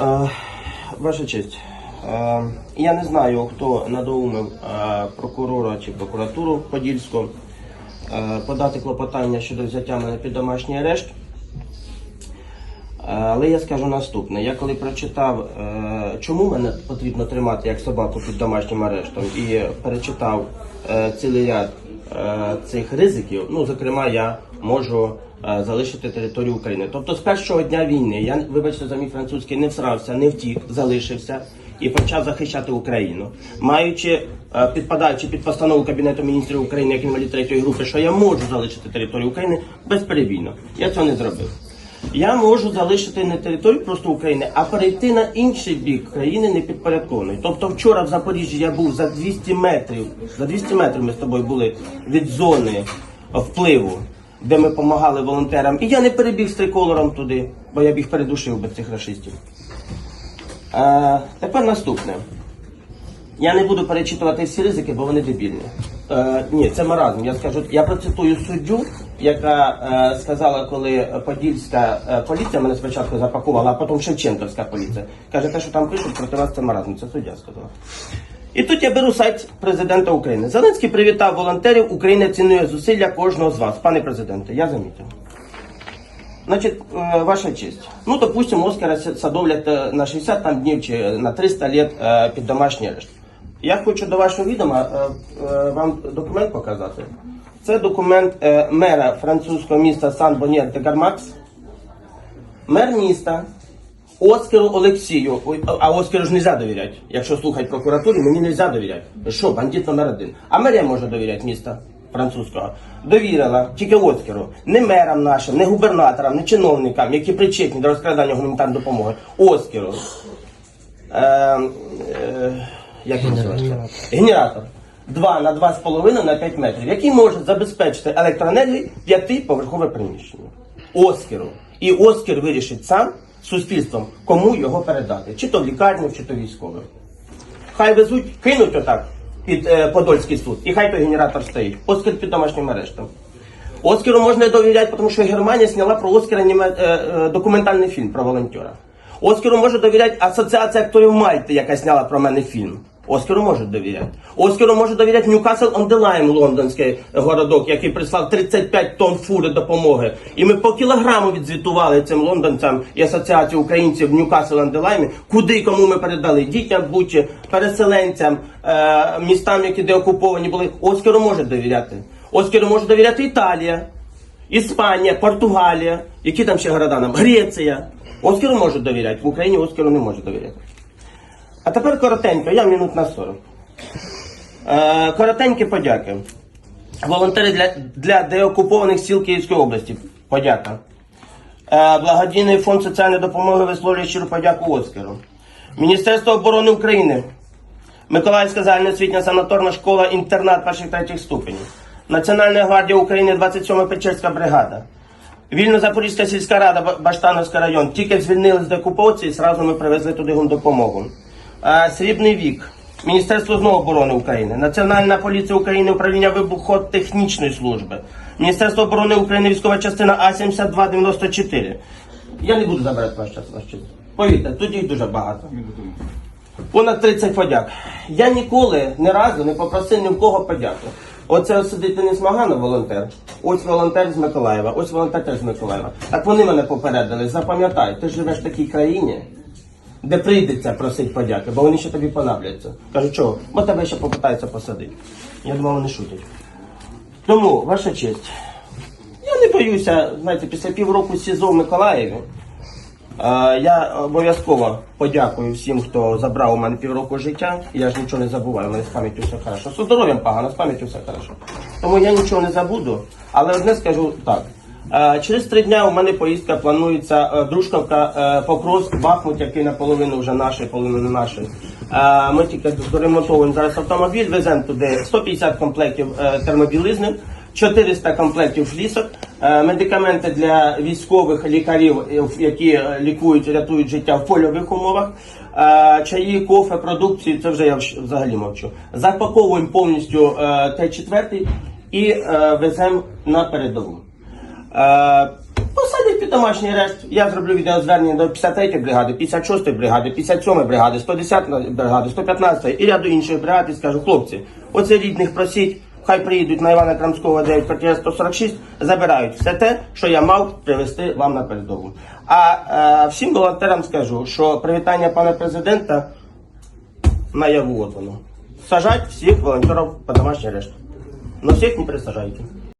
Е, Ваша честь, е, я не знаю, хто надоумив е, прокурора чи прокуратуру Подільську подати клопотання щодо взяття мене під домашній арешт. Але я скажу наступне: я коли прочитав, чому мене потрібно тримати як собаку під домашнім арештом, і перечитав цілий ряд цих ризиків, ну зокрема, я можу е, залишити територію України. Тобто з першого дня війни я, вибачте, за мій французький не всрався, не втік, залишився і почав захищати Україну, маючи е, підпадаючи під постанову Кабінету міністрів України як інвалід третьої групи, що я можу залишити територію України безперебійно. Я цього не зробив. Я можу залишити не територію просто України, а перейти на інший бік країни непідпорядкованої. Тобто вчора в Запоріжжі я був за 200 метрів, за 200 метрів ми з тобою були від зони впливу, де ми допомагали волонтерам. І я не перебіг з триколором туди, бо я б їх передушив без цих расистів. Е, тепер наступне. Я не буду перечитувати всі ризики, бо вони дебільні. Е, ні, це маразм. Я скажу, я процитую суддю, яка е, сказала, коли Подільська е, поліція мене спочатку запакувала, а потім Шевченківська поліція. Каже, те, що там пишуть, проти вас це маразм. Це суддя сказала. І тут я беру сайт президента України. Зеленський привітав волонтерів. Україна цінує зусилля кожного з вас. Пане президенте, я замітив. Значит, э, ваша честь. Ну, допустим, Оскара с- садовлять э, на 60 там, днів чи на 300 лет э, під домашній арешт. Я хочу до вашого відома е, е, вам документ показати. Це документ е, мера французького міста Сан-Бонєр де Гармакс. Мер міста Оскару Олексію. А- Оскару ж не можна довіряти. Якщо слухати прокуратурі, мені не можна довіряти. Що, бандит номер один. А мерія може довіряти міста французького. Довірила тільки Оскару. Не мерам нашим, не губернаторам, не чиновникам, які причетні до розкрадання гуманітарної допомоги. Оскару. Е, е, як він називається? Генератор. 2 на 2,5 на 5 метрів, який може забезпечити електроенергію п'ятиповерхове приміщення. Оскару. І Оскар вирішить сам суспільством, кому його передати. Чи то в лікарню, чи то військовим. Хай везуть, кинуть отак під е, Подольський суд, і хай той генератор стоїть. Оскар під домашнім арештом. Оскару можна довіряти, тому що Германія зняла про Оскара німе- е, е, документальний фільм про волонтера. Оскару може довіряти Асоціація акторів Мальти, яка зняла про мене фільм. Оскару можуть довіряти. Оскару може довіряти Ньюкасл the лондонський городок, який прислав 35 тонн фури допомоги. І ми по кілограму відзвітували цим лондонцям і асоціації українців Ньюкасл Lyme, куди кому ми передали дітям Бучі, переселенцям, е, містам, які деокуповані були. Оскару може довіряти. Оскару може довіряти Італія. Іспанія, Португалія, які там ще города нам? Греція. Оскару можуть довіряти, в Україні Оскару не може довіряти. А тепер коротенько, я минут на 40. Е, коротенькі подяки. Волонтери для, для деокупованих сіл Київської області. Подяка. Е, благодійний фонд соціальної допомоги висловлює щиру подяку Оскару. Міністерство оборони України. Миколаївська загальноосвітня санаторна школа інтернат перших третіх ступенів. Національна гвардія України, 27 Печерська бригада. Вільно-Запорізька сільська рада, Ба- Баштановський район. Тільки звільнили з деокупації, зразу ми привезли туди допомогу. Срібний вік. Міністерство знову оборони України, Національна поліція України, управління вибухотехнічної служби, Міністерство оборони України, військова частина А-7294. Я не буду забирати ваш час, ваш час. Повірте, тут їх дуже багато. Понад 30 подяк. Я ніколи ні разу не попросив ні в кого подяку. Оце ось сидить Денис Маганов, волонтер. Ось волонтер з Миколаєва, ось волонтер теж з Миколаєва. Так вони мене попередили. Запам'ятай, ти живеш в такій країні, де прийдеться просити подяки, бо вони ще тобі понадобляться. Кажу, чого? Бо тебе ще попитаються посадити. Я думав, вони шутять. Тому, ваша честь, я не боюся, знаєте, після півроку СІЗО в Миколаєві. Я обов'язково подякую всім, хто забрав у мене півроку життя. Я ж нічого не забуваю, у мене з пам'яттю все хорошо. З здоров'ям погано, з пам'яттю все хорошо. Тому я нічого не забуду. Але одне скажу так. Е, Через три дня у мене поїздка планується е, Дружковка, е, Покровськ, Бахмут, який наполовину вже наш, половину не наш. Ми тільки доремонтовуємо зараз автомобіль, веземо туди 150 комплектів термобілизни. 400 комплектів флісок, медикаменти для військових лікарів, які лікують, рятують життя в польових умовах, чаї, кофе, продукцію, це вже я взагалі мовчу. Запаковуємо повністю е, Т4 і веземо на передову. Е, Посадять під домашній арешт. Я зроблю відеозвернення до 53-ї бригади, 56-ї бригади, 57-ї бригади, 110-ї бригади, 115-ї і ряду інших бригад і скажу, хлопці, оце рідних просіть, хай приїдуть на Івана Крамського 9, квартира 146, забирають все те, що я мав привезти вам на передову. А е, всім волонтерам скажу, що привітання пана президента наяву от воно. Сажать всіх волонтерів по домашній арешт. Но всіх не присажайте.